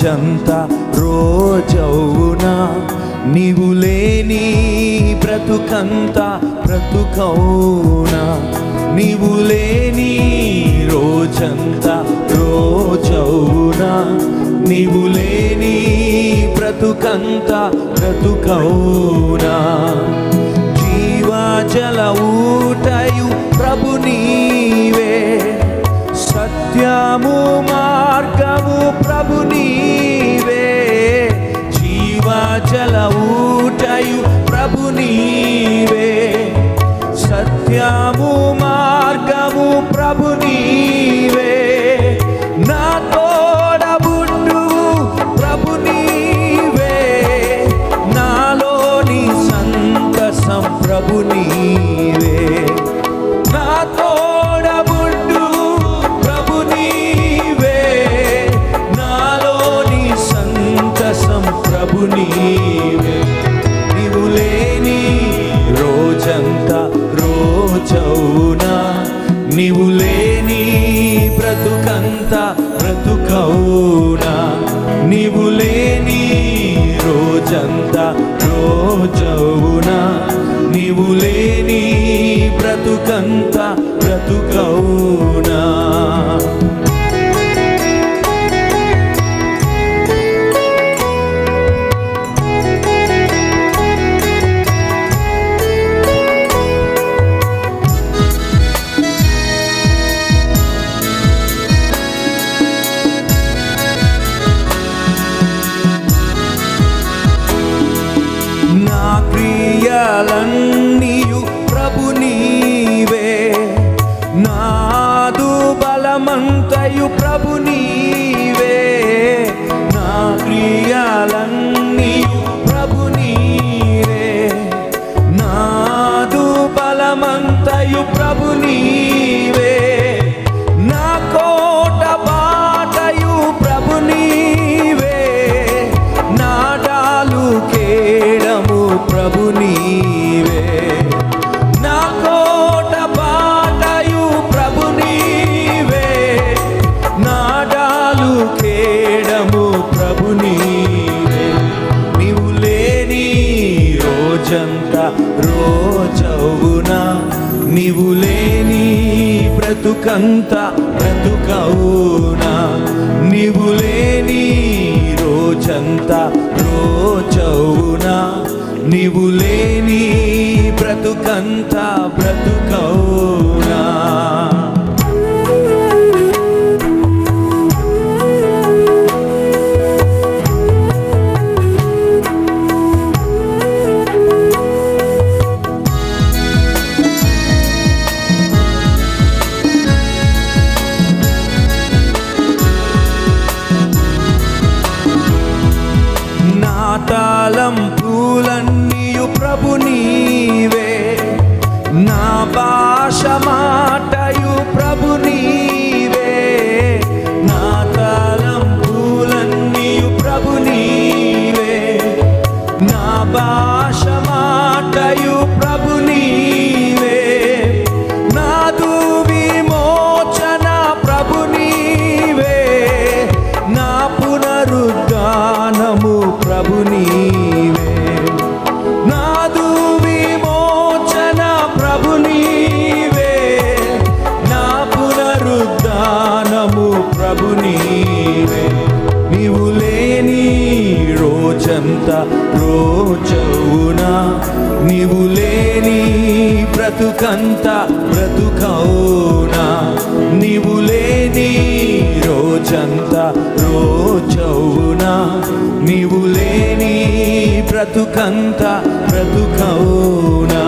రోజంతా రోజవునా? నీవు లేని బ్రతుకంతా బ్రతుకౌనా నీవు లేని రోజంతా రోజవునా? నీవు లేని బ్రతుకంతా బ్రతుకౌనా జీవాజలవు শ্রাবণী రోజంతా రోజవునా? నీవు లేని బ్రతుకంతా బ్రతుకౌనా ప్రభు నీవే. నా క్రియలన్నీయు ప్రభు నీవే. నాదు బలమంతయు ప్రభు నీవే. రోజంతా రోజవునా నీవు లేని బ్రతుకంత బ్రతుకవునా? నీవు లేని రోజంతా రోజవునా? నీవు లేని బ్రతుకంత బ్రతుకవునా? నా పూలన్నీయు ప్రభు నీవే. నా భాష మాటయు ప్రభు నీవే. నా తాళం పూలన్నీయు ప్రభు నీవే. నా భాష బ్రతుకంత బ్రతుకౌనా నీవు లేని రోజంత రోజవునా? నీవు లేని బ్రతుకంత బ్రతుకౌనా